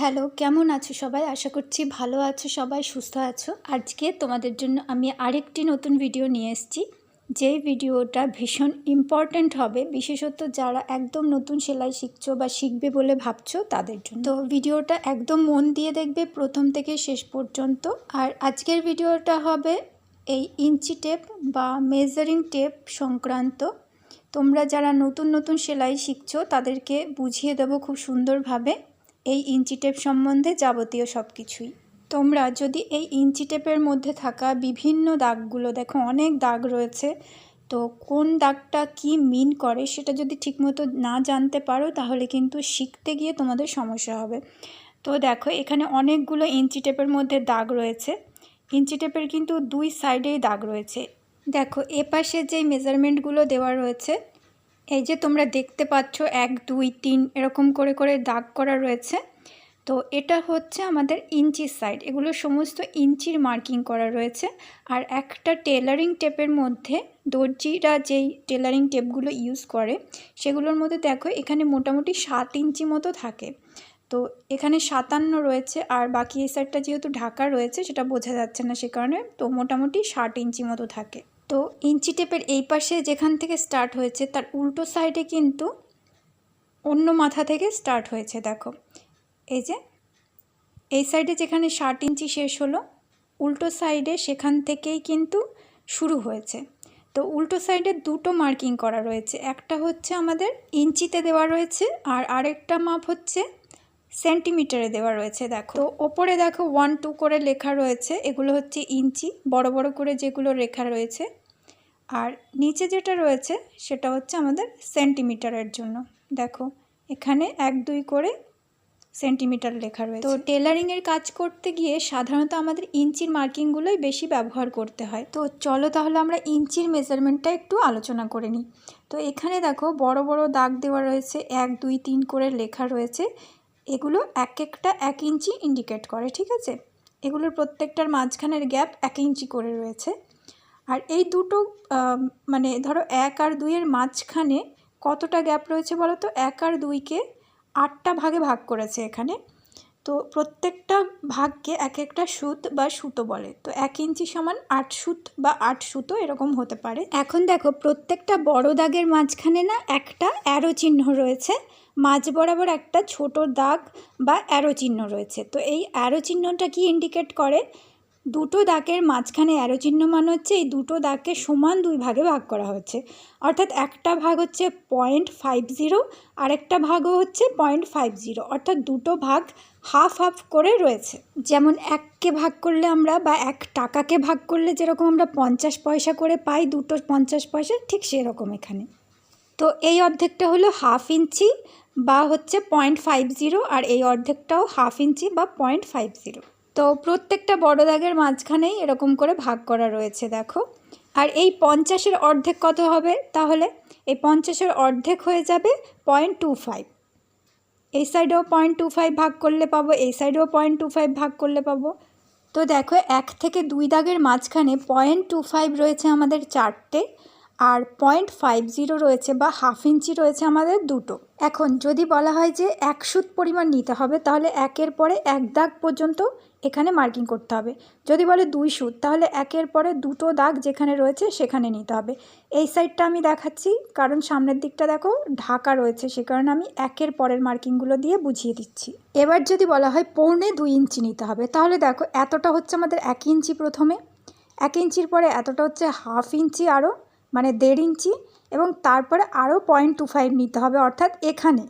Hello, কেমন আছো সবাই? আশা করছি ভালো আছো সবাই, সুস্থ আছো। আজকে তোমাদের জন্য আমি আরেকটি নতুন ভিডিও নিয়ে এসেছি। যেই ভিডিওটা ভীষণ ইম্পর্ট্যান্ট হবে, বিশেষত যারা একদম নতুন সেলাই শিখছো বা শিখবে বলে ভাবছ তাদের জন্য। তো ভিডিওটা একদম মন দিয়ে দেখবে প্রথম থেকে শেষ পর্যন্ত। আর আজকের ভিডিওটা হবে এই ইঞ্চি টেপ বা মেজারিং টেপ সংক্রান্ত। তোমরা যারা নতুন নতুন সেলাই শিখছো তাদেরকে বুঝিয়ে দেবো খুব সুন্দরভাবে। এই ইঞ্চি টেপ সম্বন্ধে যাবতীয় সব কিছুই তোমরা যদি এই ইঞ্চি টেপের মধ্যে থাকা বিভিন্ন দাগগুলো দেখো, অনেক দাগ রয়েছে। তো কোন দাগটা কি মিন করে সেটা যদি ঠিকমতো না জানতে পারো, তাহলে কিন্তু শিখতে গিয়ে তোমাদের সমস্যা হবে। তো দেখো, এখানে অনেকগুলো ইঞ্চি টেপের মধ্যে দাগ রয়েছে। ইঞ্চি টেপের কিন্তু দুই সাইডেই দাগ রয়েছে। দেখো, এপাশে যেই মেজারমেন্টগুলো দেওয়া রয়েছে এই যে তোমরা দেখতে পাচ্ছ, এক, দুই, তিন, এরকম করে করে দাগ করা রয়েছে। তো এটা হচ্ছে আমাদের ইঞ্চির সাইড। এগুলো সমস্ত ইঞ্চির মার্কিং করা রয়েছে। আর একটা টেলারিং টেপের মধ্যে দর্জিরা যেই টেলারিং টেপগুলো ইউজ করে, সেগুলোর মধ্যে দেখো এখানে মোটামুটি সাত ইঞ্চি মতো থাকে। তো এখানে সাতান্ন রয়েছে, আর বাকি এই সাইডটা যেহেতু ঢাকা রয়েছে, সেটা বোঝা যাচ্ছে না সে কারণে, তো মোটামুটি ষাট ইঞ্চি মতো থাকে। তো ইঞ্চি টেপের এই পাশে যেখান থেকে স্টার্ট হয়েছে, তার উল্টো সাইডে কিন্তু অন্য মাথা থেকে স্টার্ট হয়েছে, দেখো। এই যে, এই সাইডে যেখানে ষাট ইঞ্চি শেষ হলো, উল্টো সাইডে সেখান থেকেই কিন্তু শুরু হয়েছে। তো উল্টো সাইডে দুটো মার্কিং করা রয়েছে, একটা হচ্ছে আমাদের ইঞ্চিতে দেওয়া রয়েছে, আর আরেকটা মাপ হচ্ছে সেন্টিমিটারে দেওয়া রয়েছে, দেখো। তো ওপরে দেখো ওয়ান টু করে লেখা রয়েছে, এগুলো হচ্ছে ইঞ্চি, বড় বড় করে যেগুলো লেখা রয়েছে। আর নিচে যেটা রয়েছে, সেটা হচ্ছে আমাদের সেন্টিমিটারের জন্য। দেখো, এখানে এক, দুই করে সেন্টিমিটার লেখা রয়েছে। তো টেলারিংয়ের কাজ করতে গিয়ে সাধারণত আমাদের ইঞ্চির মার্কিংগুলোই বেশি ব্যবহার করতে হয়। তো চলো তাহলে আমরা ইঞ্চির মেজারমেন্টটা একটু আলোচনা করে নিই। তো এখানে দেখো, বড় বড় দাগ দেওয়া রয়েছে, এক, দুই, তিন করে লেখা রয়েছে। এগুলো এক একটা এক ইঞ্চি ইন্ডিকেট করে, ঠিক আছে? এগুলোর প্রত্যেকটার মাঝখানের গ্যাপ এক ইঞ্চি করে রয়েছে। আর এই দুটো মানে ধরো এক আর দুইয়ের মাঝখানে কতটা গ্যাপ রয়েছে বলো তো এক আর দুইকে আটটা ভাগে ভাগ করেছে এখানে। তো প্রত্যেকটা ভাগকে এক একটা সুত বা সুতো বলে। তো এক ইঞ্চি সমান আট সুত বা আট সুতো এরকম হতে পারে। এখন দেখো, প্রত্যেকটা বড় দাগের মাঝখানে না একটা অ্যারো চিহ্ন রয়েছে। মাঝ বরাবর একটা ছোট দাগ বা অ্যারো চিহ্ন রয়েছে। তো এই অ্যারো চিহ্নটা কি ইন্ডিকেট করে? দুটো দাগের মাঝখানে অ্যারো চিহ্ন মানে হচ্ছে এই দুটো দাগকে সমান দুই ভাগে ভাগ করা হচ্ছে। অর্থাৎ একটা ভাগ হচ্ছে পয়েন্ট ফাইভ জিরো আরেকটা ভাগও হচ্ছে পয়েন্ট ফাইভ জিরো অর্থাৎ দুটো ভাগ হাফ হাফ করে রয়েছে। যেমন এককে ভাগ করলে আমরা বা এক টাকাকে ভাগ করলে যেরকম আমরা পঞ্চাশ পয়সা করে পাই, দুটো পঞ্চাশ পয়সা, ঠিক সেরকম এখানে। তো এই অর্ধেকটা হলো হাফ ইঞ্চি বা হচ্ছে পয়েন্ট ফাইভ জিরো আর এই অর্ধেকটাও হাফ ইঞ্চি বা পয়েন্ট ফাইভ জিরো তো প্রত্যেকটা বড় দাগের মাঝখানেই এরকম করে ভাগ করা রয়েছে, দেখো। আর এই পঞ্চাশের অর্ধেক কত হবে? তাহলে এই পঞ্চাশের অর্ধেক হয়ে যাবে পয়েন্ট টু ফাইভ এই সাইডেও পয়েন্ট টু ফাইভ ভাগ করলে পাবো, এই সাইডেও পয়েন্ট টু ফাইভ ভাগ করলে পাবো। তো দেখো, এক থেকে দুই দাগের মাঝখানে পয়েন্ট টু ফাইভ রয়েছে আমাদের চারটে। আর পয়েন্ট ফাইভ জিরো রয়েছে বা হাফ ইঞ্চি রয়েছে আমাদের দুটো। এখন যদি বলা হয় যে এক সুত পরিমাণ নিতে হবে, তাহলে একের পরে এক দাগ পর্যন্ত এখানে মার্কিং করতে হবে। যদি বলে দুই সুত, তাহলে একের পরে দুটো দাগ যেখানে রয়েছে সেখানে নিতে হবে। এই সাইডটা আমি দেখাচ্ছি, কারণ সামনের দিকটা দেখো, ঢাকা রয়েছে, সে কারণে আমি একের পরের মার্কিংগুলো দিয়ে বুঝিয়ে দিচ্ছি। এবার যদি বলা হয় পৌনে দুই ইঞ্চি নিতে হবে, তাহলে দেখো এতটা হচ্ছে আমাদের এক ইঞ্চি প্রথমে। এক ইঞ্চির পরে এতটা হচ্ছে হাফ ইঞ্চি আরও মানে দেড় ইঞ্চি এবং তারপরে আরও পয়েন্ট টু ফাইভ নিতে হবে, অর্থাৎ এখানে।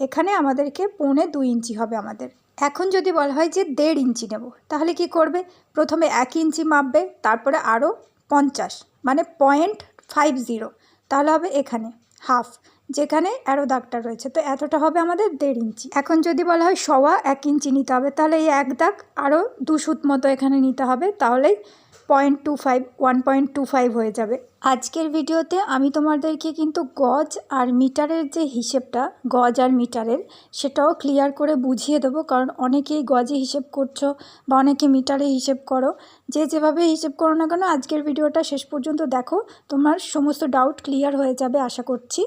এখানে আমাদেরকে পৌনে দুই ইঞ্চি হবে আমাদের। এখন যদি বলা হয় যে দেড় ইঞ্চি নেব, তাহলে কি করবে? প্রথমে এক ইঞ্চি মাপবে, তারপরে আরও পঞ্চাশ মানে পয়েন্ট ফাইভ জিরো তাহলে হবে এখানে হাফ যেখানে অ্যারো দাগটা রয়েছে। তো এতটা হবে আমাদের দেড় ইঞ্চি। এখন যদি বলা হয় সওয়া এক ইঞ্চি নিতে হবে, তাহলে এই এক দাগ আরও দু সুত মতো এখানে নিতে হবে, তাহলেই point two five one point two five হয়ে যাবে। আজকের ভিডিওতে আমি তোমাদেরকে কিন্তু গজ আর মিটারের যে হিসেবটা, গজ আর মিটারের, সেটাও ক্লিয়ার করে বুঝিয়ে দেবো। কারণ অনেকেই গজে হিসেব করছ বা অনেকে মিটারে হিসেব করো। যে যেভাবে হিসেব করো না কেন, আজকের ভিডিওটা শেষ পর্যন্ত দেখো। তোমার সমস্ত ডাউট ক্লিয়ার হয়ে যাবে, আশা করছি।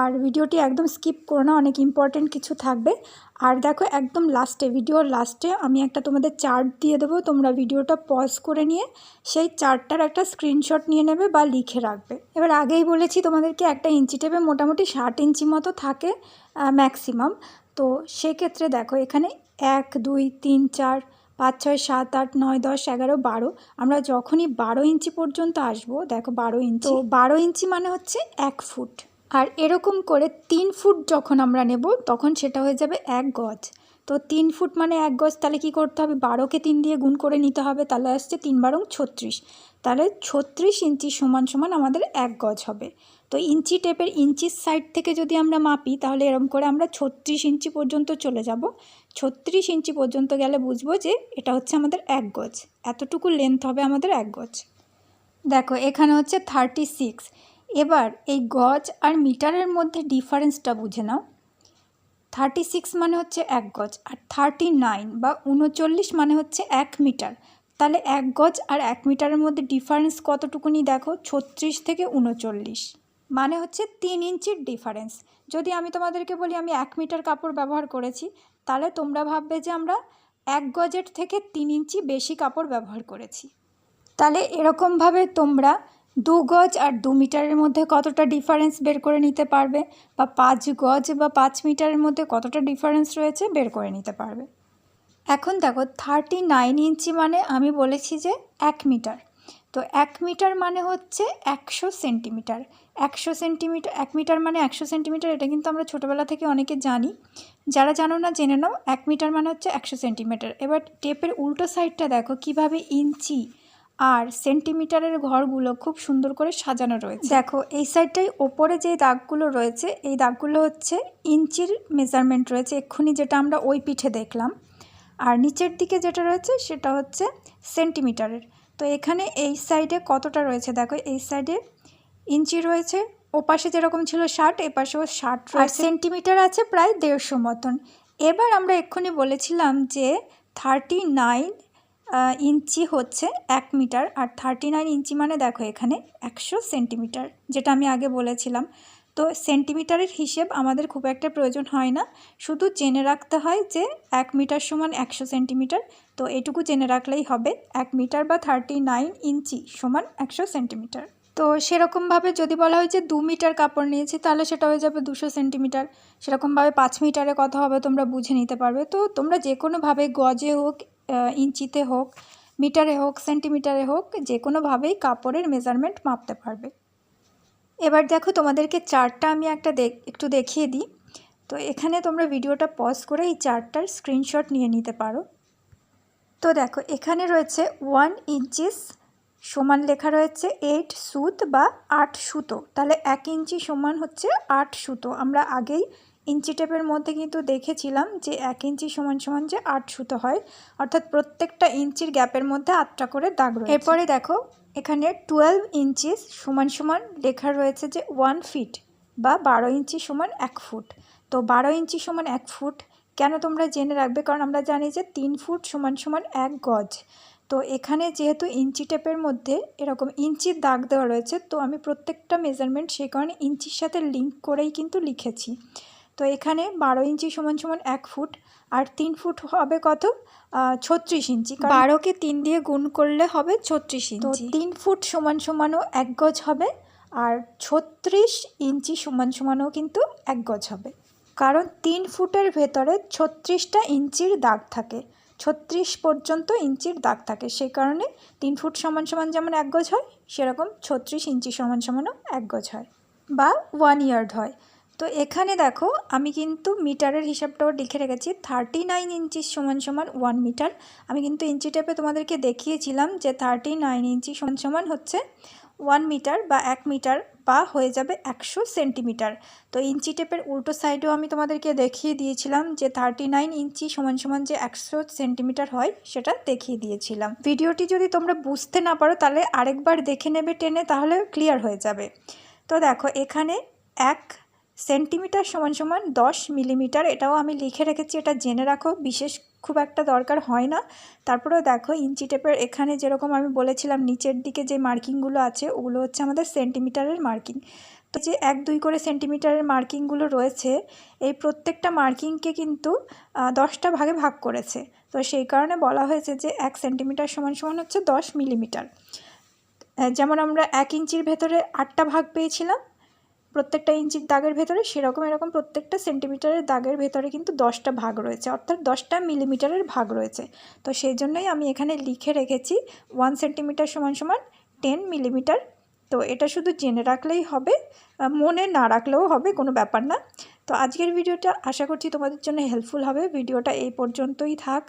আর ভিডিওটি একদম স্কিপ করো না, অনেক ইম্পর্টেন্ট কিছু থাকবে। আর দেখো একদম লাস্টে ভিডিওর লাস্টে আমি একটা তোমাদের চার্ট দিয়ে দেবো তোমরা ভিডিওটা পজ করে নিয়ে সেই চার্টটার একটা স্ক্রিনশট নিয়ে নেবে বা লিখে রাখবে। এবার আগেই বলেছি তোমাদেরকে একটা ইঞ্চি টেপে মোটামুটি ষাট ইঞ্চি মতো থাকে ম্যাক্সিমাম তো সেক্ষেত্রে দেখো এখানে এক দুই তিন চার পাঁচ ছয় সাত আট নয় দশ এগারো বারো। আমরা যখনই বারো ইঞ্চি পর্যন্ত আসব দেখো বারো ইঞ্চি। তো বারো ইঞ্চি মানে হচ্ছে এক ফুট। আর এরকম করে তিন ফুট যখন আমরা নেব, তখন সেটা হয়ে যাবে এক গজ। তো তিন ফুট মানে এক গজ, তাহলে কি করতে হবে? বারোকে তিন দিয়ে গুণ করে নিতে হবে, তাহলে আসছে তিন বারং ছত্রিশ। তাহলে ছত্রিশ ইঞ্চি সমান সমান আমাদের এক গজ হবে। তো ইঞ্চি টেপের ইঞ্চির সাইড থেকে যদি আমরা মাপি, তাহলে এরকম করে আমরা ছত্রিশ ইঞ্চি পর্যন্ত চলে যাব। ছত্রিশ ইঞ্চি পর্যন্ত গেলে বুঝব যে এটা হচ্ছে আমাদের এক গজ। এতটুকু লেন্থ হবে আমাদের এক গজ। দেখো, এখানে হচ্ছে থার্টি সিক্স এবার এই গজ আর মিটারের মধ্যে ডিফারেন্সটা বুঝে নাও। থার্টি সিক্স মানে হচ্ছে এক গজ আর থার্টি নাইন বা উনচল্লিশ মানে হচ্ছে এক মিটার। তাহলে এক গজ আর এক মিটারের মধ্যে ডিফারেন্স কতটুকুনি দেখো? ছত্রিশ থেকে উনচল্লিশ। মানে হচ্ছে তিন ইঞ্চির ডিফারেন্স। যদি আমি তোমাদেরকে বলি আমি এক মিটার কাপড় ব্যবহার করেছি, তাহলে তোমরা ভাববে যে আমরা এক গজের থেকে তিন ইঞ্চি বেশি কাপড় ব্যবহার করেছি। তাহলে এরকমভাবে তোমরা দু গজ আর দু মিটারের মধ্যে কতটা ডিফারেন্স বের করে নিতে পারবে? বা পাঁচ গজ বা পাঁচ মিটারের মধ্যে কতটা ডিফারেন্স রয়েছে বের করে নিতে পারবে? এখন দেখো থার্টি নাইন ইঞ্চি মানে আমি বলেছি যে এক মিটার। তো এক মিটার মানে হচ্ছে একশো সেন্টিমিটার। একশো সেন্টিমিটার, এক মিটার মানে একশো সেন্টিমিটার, এটা কিন্তু আমরা ছোটোবেলা থেকে অনেকে জানি। যারা জানো না, জেনে নাও, এক মিটার মানে হচ্ছে একশো সেন্টিমিটার। এবার টেপের উল্টো সাইডটা দেখো, কীভাবে ইঞ্চি আর সেন্টিমিটারের ঘরগুলো খুব সুন্দর করে সাজানো রয়েছে। দেখো এই সাইডটাই ওপরে যে দাগগুলো রয়েছে এই দাগগুলো হচ্ছে ইঞ্চির মেজারমেন্ট রয়েছে এক্ষুনি যেটা আমরা ওই পিঠে দেখলাম। আর নিচের দিকে যেটা রয়েছে সেটা হচ্ছে সেন্টিমিটারের। তো এখানে এই সাইডে কতটা রয়েছে? দেখো এই সাইডে ইঞ্চি রয়েছে ও পাশে যেরকম ছিল ষাট এ পাশেও ষাট আর সেন্টিমিটার আছে প্রায় দেড়শো মতন। এবার আমরা এক্ষুনি বলেছিলাম যে থার্টি নাইন ইঞ্চি হচ্ছে এক মিটার আর থার্টি নাইন ইঞ্চি মানে দেখো এখানে একশো সেন্টিমিটার, যেটা আমি আগে বলেছিলাম। তো সেন্টিমিটারের হিসেব আমাদের খুব একটা প্রয়োজন হয় না। শুধু জেনে রাখতে হয় যে এক মিটার সমান একশো সেন্টিমিটার, তো এটুকু জেনে রাখলেই হবে, এক মিটার বা থার্টি নাইন ইঞ্চি সমান একশো সেন্টিমিটার। তো সেরকমভাবে যদি বলা হয় যে দু মিটার কাপড় নিয়েছি, তাহলে সেটা হয়ে যাবে দুশো সেন্টিমিটার। সেরকমভাবে পাঁচ মিটারে কথা হবে তোমরা বুঝে নিতে পারবে। তো তোমরা যে কোনোভাবে গজে হোক ইঞ্চিতে হোক, মিটারে হোক, সেন্টিমিটারে হোক, যে কোনোভাবেই কাপড়ের মেজারমেন্ট মাপতে পারবে। এবার দেখো তোমাদেরকে চার্টটা আমি একটা একটু দেখিয়ে দিই। তো এখানে তোমরা ভিডিওটা পজ করে এই চার্টটার স্ক্রিনশট নিয়ে নিতে পারো। তো দেখো, এখানে রয়েছে ওয়ান ইঞ্চিস সমান লেখা রয়েছে এইট সুত বা আট সুতো। তাহলে এক ইঞ্চি সমান হচ্ছে আট সুতো। আমরা আগেই ইঞ্চি টেপের মধ্যে কিন্তু দেখেছিলাম যে এক ইঞ্চি সমান সমান যে আট সুতো হয়। অর্থাৎ প্রত্যেকটা ইঞ্চির গ্যাপের মধ্যে আটটা করে দাগ রয়েছে। এরপরে দেখো, এখানে টুয়েলভ ইঞ্চিস সমান সমান লেখা রয়েছে যে ওয়ান ফিট বা বারো ইঞ্চি সমান এক ফুট। তো বারো ইঞ্চি সমান এক ফুট কেন তোমরা জেনে রাখবে? কারণ আমরা জানি যে তিন ফুট সমান সমান এক গজ। তো এখানে যেহেতু ইঞ্চি টেপের মধ্যে এরকম ইঞ্চির দাগ দেওয়া রয়েছে, তো আমি প্রত্যেকটা মেজারমেন্ট সেই কারণে ইঞ্চির সাথে লিঙ্ক করেই কিন্তু লিখেছি। তো এখানে বারো ইঞ্চি সমান সমান এক ফুট আর তিন ফুট হবে কত? ছত্রিশ ইঞ্চি বারোকে তিন দিয়ে গুণ করলে হবে ছত্রিশ ইঞ্চি। তিন ফুট সমান সমানও এক গজ হবে আর ছত্রিশ ইঞ্চি সমান সমানও কিন্তু এক গজ হবে। কারণ তিন ফুটের ভেতরে ছত্রিশটা ইঞ্চির দাগ থাকে ছত্রিশ পর্যন্ত ইঞ্চির দাগ থাকে। সেই কারণে তিন ফুট সমান সমান যেমন এক গজ হয় সেরকম ছত্রিশ ইঞ্চি সমান সমানও এক গজ হয় বা ওয়ান ইয়ার্ড হয়। তো এখানে দেখো, আমি কিন্তু মিটারের হিসাবটাও লিখে রেখেছি। থার্টি নাইন ইঞ্চি সমান সমান ওয়ান মিটার আমি কিন্তু ইঞ্চি টেপে তোমাদেরকে দেখিয়েছিলাম যে থার্টি নাইন ইঞ্চি সমান সমান হচ্ছে ওয়ান মিটার বা এক মিটার বা হয়ে যাবে একশো সেন্টিমিটার তো ইঞ্চি টেপের উল্টো সাইডেও আমি তোমাদেরকে দেখিয়ে দিয়েছিলাম যে থার্টি নাইন ইঞ্চি সমান সমান যে একশো সেন্টিমিটার হয়, সেটা দেখিয়ে দিয়েছিলাম। ভিডিওটি যদি তোমরা বুঝতে না পারো, তাহলে আরেকবার দেখে নেবে, টেনে, তাহলে ক্লিয়ার হয়ে যাবে। তো দেখো, এখানে এক সেন্টিমিটার সমান সমান দশ মিলিমিটার, এটাও আমি লিখে রেখেছি, এটা জেনে রাখো, বিশেষ খুব একটা দরকার হয় না। তারপরেও দেখো, ইঞ্চি টেপের এখানে যেরকম আমি বলেছিলাম, নিচের দিকে যে মার্কিংগুলো আছে, ওগুলো হচ্ছে আমাদের সেন্টিমিটারের মার্কিং। তো যে এক দুই করে সেন্টিমিটারের মার্কিংগুলো রয়েছে, এই প্রত্যেকটা মার্কিংকে কিন্তু দশটা ভাগে ভাগ করেছে। তো সেই কারণে বলা হয়েছে যে এক সেন্টিমিটার সমান সমান হচ্ছে দশ মিলিমিটার। যেমন আমরা এক ইঞ্চির ভেতরে আটটা ভাগ পেয়েছিলাম প্রত্যেকটা ইঞ্চির দাগের ভেতরে সেরকম এরকম প্রত্যেকটা সেন্টিমিটারের দাগের ভেতরে কিন্তু দশটা ভাগ রয়েছে, অর্থাৎ দশটা মিলিমিটারের ভাগ রয়েছে। তো সেই জন্যই আমি এখানে লিখে রেখেছি ওয়ান সেন্টিমিটার সমান সমান টেন মিলিমিটার। তো এটা শুধু জেনে রাখলেই হবে মনে না রাখলেও হবে, কোনো ব্যাপার না। তো আজকের ভিডিওটা আশা করছি তোমাদের জন্য হেল্পফুল হবে। ভিডিওটা এই পর্যন্তই থাক।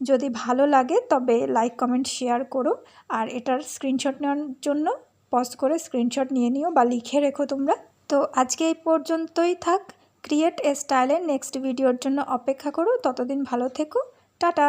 যদি ভালো লাগে তবে লাইক কমেন্ট শেয়ার করো। আর এটার স্ক্রিনশট নেওয়ার জন্য পজ করে স্ক্রিনশট নিয়ে নিও বা লিখে রেখো তোমরা। তো আজকে এই পর্যন্তই থাক। ক্রিয়েট এ স্টাইলের নেক্সট ভিডিওর জন্য অপেক্ষা করো। ততদিন ভালো থেকো। টাটা।